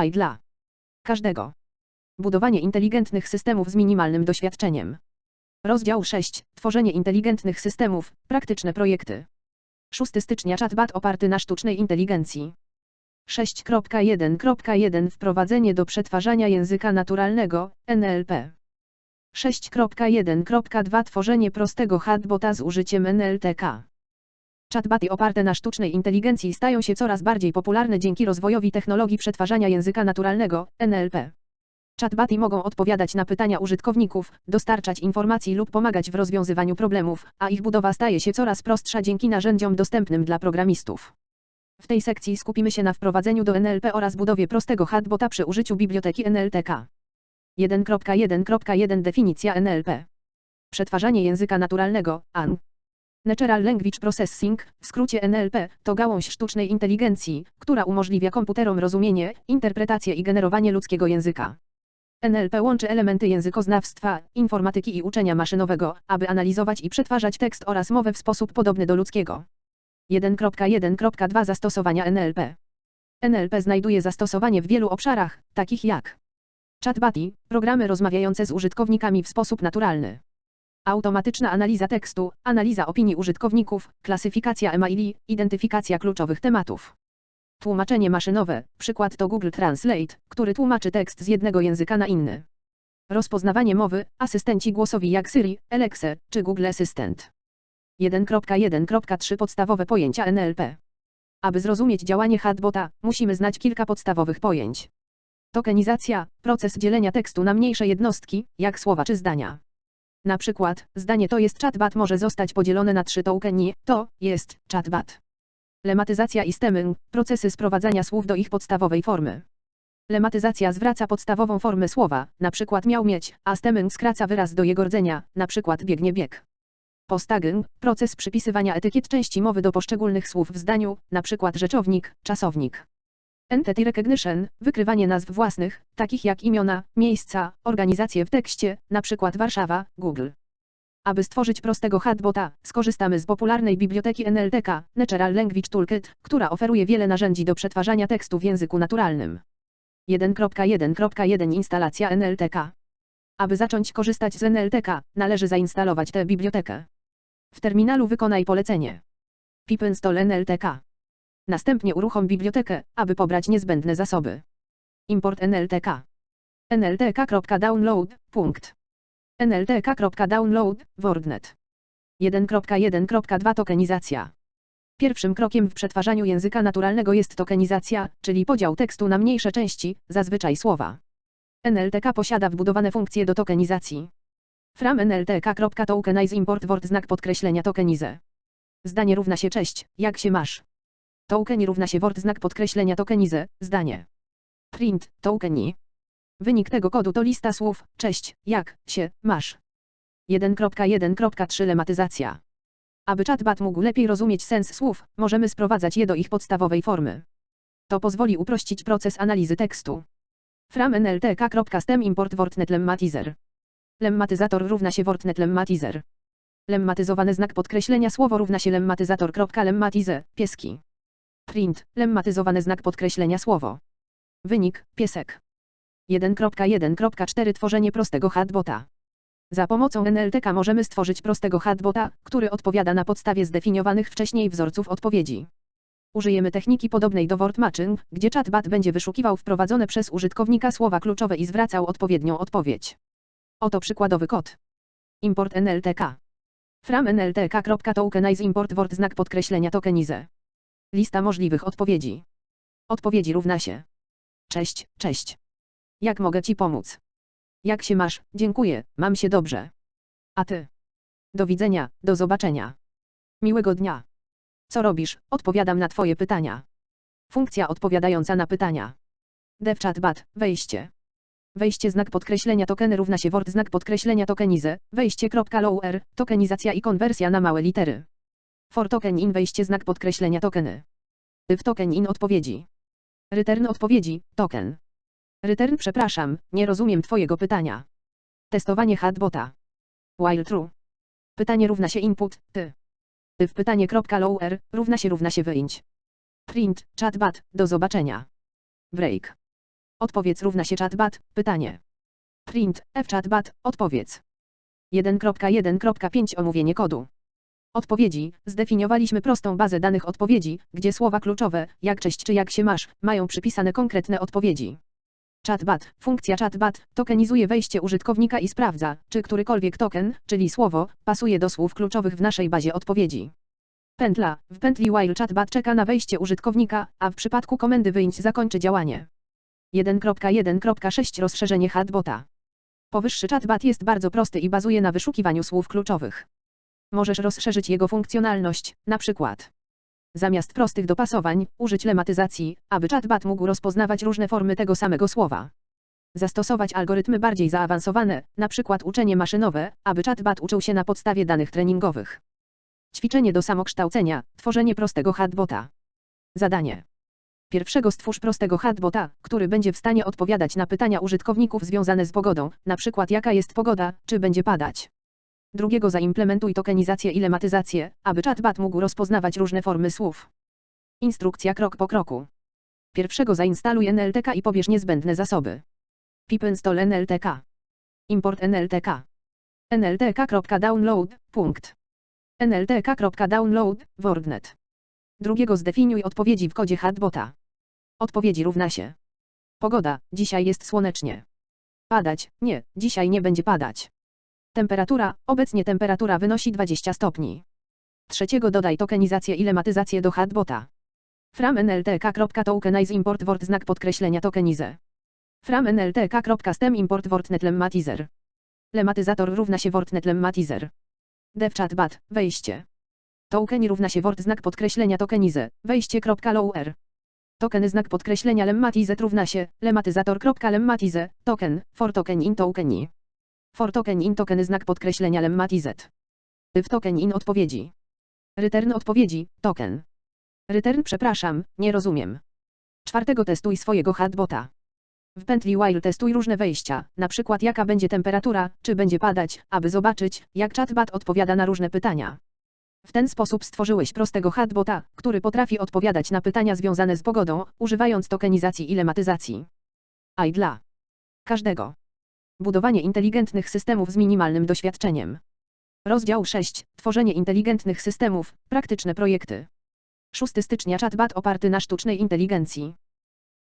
AI dla każdego. Budowanie inteligentnych systemów z minimalnym doświadczeniem. Rozdział 6. Tworzenie inteligentnych systemów. Praktyczne projekty. 6 stycznia chatbot oparty na sztucznej inteligencji. 6.1.1 Wprowadzenie do przetwarzania języka naturalnego NLP. 6.1.2 Tworzenie prostego chatbota z użyciem NLTK. Chatboty oparte na sztucznej inteligencji stają się coraz bardziej popularne dzięki rozwojowi technologii przetwarzania języka naturalnego NLP. Chatboty mogą odpowiadać na pytania użytkowników, dostarczać informacji lub pomagać w rozwiązywaniu problemów, a ich budowa staje się coraz prostsza dzięki narzędziom dostępnym dla programistów. W tej sekcji skupimy się na wprowadzeniu do NLP oraz budowie prostego chatbota przy użyciu biblioteki NLTK. 1.1.1 Definicja NLP. Przetwarzanie języka naturalnego, AN. Natural Language Processing, w skrócie NLP, to gałąź sztucznej inteligencji, która umożliwia komputerom rozumienie, interpretację i generowanie ludzkiego języka. NLP łączy elementy językoznawstwa, informatyki i uczenia maszynowego, aby analizować i przetwarzać tekst oraz mowę w sposób podobny do ludzkiego. 1.1.2 Zastosowania NLP NLP znajduje zastosowanie w wielu obszarach, takich jak chatboty, programy rozmawiające z użytkownikami w sposób naturalny. Automatyczna analiza tekstu, analiza opinii użytkowników, klasyfikacja emaili, identyfikacja kluczowych tematów. Tłumaczenie maszynowe, przykład to Google Translate, który tłumaczy tekst z jednego języka na inny. Rozpoznawanie mowy, asystenci głosowi jak Siri, Alexa czy Google Assistant. 1.1.3 Podstawowe pojęcia NLP. Aby zrozumieć działanie chatbota, musimy znać kilka podstawowych pojęć. Tokenizacja, proces dzielenia tekstu na mniejsze jednostki, jak słowa czy zdania. Na przykład, zdanie to jest chatbot może zostać podzielone na trzy tokeni, to jest chatbot. Lematyzacja i stemming, procesy sprowadzania słów do ich podstawowej formy. Lematyzacja zwraca podstawową formę słowa, na przykład miał mieć, a stemming skraca wyraz do jego rdzenia, na przykład biegnie bieg. Postaging, proces przypisywania etykiet części mowy do poszczególnych słów w zdaniu, na przykład rzeczownik, czasownik. Entity Recognition, wykrywanie nazw własnych, takich jak imiona, miejsca, organizacje w tekście, przykład Warszawa, Google. Aby stworzyć prostego chatbota, skorzystamy z popularnej biblioteki NLTK, Natural Language Toolkit, która oferuje wiele narzędzi do przetwarzania tekstu w języku naturalnym. 1.1.1 Instalacja NLTK. Aby zacząć korzystać z NLTK, należy zainstalować tę bibliotekę. W terminalu wykonaj polecenie. pip install NLTK. Następnie uruchom bibliotekę, aby pobrać niezbędne zasoby. Import NLTK. nltk.download, nltk.download, WordNet. 1.1.2 Tokenizacja. Pierwszym krokiem w przetwarzaniu języka naturalnego jest tokenizacja, czyli podział tekstu na mniejsze części, zazwyczaj słowa. NLTK posiada wbudowane funkcje do tokenizacji. From nltk.tokenize import word znak podkreślenia tokenize. Zdanie równa się cześć, jak się masz? Token równa się word znak podkreślenia tokenize, zdanie. Print, tokeni. Wynik tego kodu to lista słów, cześć, jak, się, masz. 1.1.3 Lematyzacja. Aby chatbot mógł lepiej rozumieć sens słów, możemy sprowadzać je do ich podstawowej formy. To pozwoli uprościć proces analizy tekstu. From nltk.stem import wordnet lemmatizer. Lemmatyzator równa się wordnet lemmatizer. Lemmatyzowany znak podkreślenia słowo równa się lemmatyzator.lemmatize, pieski. Print, lemmatyzowany znak podkreślenia słowo. Wynik, piesek. 1.1.4 Tworzenie prostego chatbota. Za pomocą NLTK możemy stworzyć prostego chatbota, który odpowiada na podstawie zdefiniowanych wcześniej wzorców odpowiedzi. Użyjemy techniki podobnej do word matching, gdzie chatbot będzie wyszukiwał wprowadzone przez użytkownika słowa kluczowe i zwracał odpowiednią odpowiedź. Oto przykładowy kod. Import NLTK. From nltk.tokenize import word znak podkreślenia tokenize. Lista możliwych odpowiedzi. Odpowiedzi równa się. Cześć, cześć. Jak mogę Ci pomóc? Jak się masz? Dziękuję, mam się dobrze. A Ty? Do widzenia, do zobaczenia. Miłego dnia. Co robisz? Odpowiadam na Twoje pytania. Funkcja odpowiadająca na pytania. DevChatBot, wejście. Wejście znak podkreślenia tokeny równa się word znak podkreślenia tokenize, wejście kropka lower, tokenizacja i konwersja na małe litery. For token in wejście znak podkreślenia tokeny. W token in odpowiedzi. Return odpowiedzi, token. Return przepraszam, nie rozumiem Twojego pytania. Testowanie chatbota. While true. Pytanie równa się input, ty. W pytanie kropka lower, równa się równa się wyjść. Print, chatbot, do zobaczenia. Break. Odpowiedz równa się chatbot, pytanie. Print, f chatbot, odpowiedz. 1.1.5 Omówienie kodu. Odpowiedzi. Zdefiniowaliśmy prostą bazę danych odpowiedzi, gdzie słowa kluczowe, jak cześć czy jak się masz, mają przypisane konkretne odpowiedzi. Chatbot. Funkcja chatbot tokenizuje wejście użytkownika i sprawdza, czy którykolwiek token, czyli słowo, pasuje do słów kluczowych w naszej bazie odpowiedzi. Pętla. W pętli while chatbot czeka na wejście użytkownika, a w przypadku komendy wyjść zakończy działanie. 1.1.6 Rozszerzenie chatbota. Powyższy chatbot jest bardzo prosty i bazuje na wyszukiwaniu słów kluczowych. Możesz rozszerzyć jego funkcjonalność, na przykład. Zamiast prostych dopasowań, użyć lematyzacji, aby chatbot mógł rozpoznawać różne formy tego samego słowa. Zastosować algorytmy bardziej zaawansowane, na przykład uczenie maszynowe, aby chatbot uczył się na podstawie danych treningowych. Ćwiczenie do samokształcenia, tworzenie prostego chatbota. Zadanie. Pierwszego stwórz prostego chatbota, który będzie w stanie odpowiadać na pytania użytkowników związane z pogodą, na przykład jaka jest pogoda, czy będzie padać. Drugiego zaimplementuj tokenizację i lematyzację, aby chatbot mógł rozpoznawać różne formy słów. Instrukcja krok po kroku. Pierwszego zainstaluj NLTK i pobierz niezbędne zasoby. pip install NLTK. Import NLTK. nltk.download, punkt. nltk.download, WordNet. Drugiego zdefiniuj odpowiedzi w kodzie chatbota. Odpowiedzi równa się. Pogoda, dzisiaj jest słonecznie. Padać, nie, dzisiaj nie będzie padać. Temperatura, obecnie temperatura wynosi 20 stopni. Trzeciego dodaj tokenizację i lematyzację do chatbota. Fram nltk.tokenize import word znak podkreślenia tokenize. Fram nltk.stem import wordnet lemmatizer. Lematyzator równa się wordnet lemmatizer. Dev chatbot, wejście. Token równa się word znak podkreślenia tokenize, wejście.lower. Token znak podkreślenia lemmatize równa się, lematyzator.lemmatize, token, for token in tokeni. For token in token znak podkreślenia lemmatized. W token in odpowiedzi. Return odpowiedzi, token. Return przepraszam, nie rozumiem. Czwartego testuj swojego chatbota. W pętli while testuj różne wejścia, na przykład jaka będzie temperatura, czy będzie padać, aby zobaczyć, jak chatbot odpowiada na różne pytania. W ten sposób stworzyłeś prostego chatbota, który potrafi odpowiadać na pytania związane z pogodą, używając tokenizacji i lematyzacji. A i dla każdego. Budowanie inteligentnych systemów z minimalnym doświadczeniem. Rozdział 6. Tworzenie inteligentnych systemów, praktyczne projekty. 6 stycznia chatbot oparty na sztucznej inteligencji.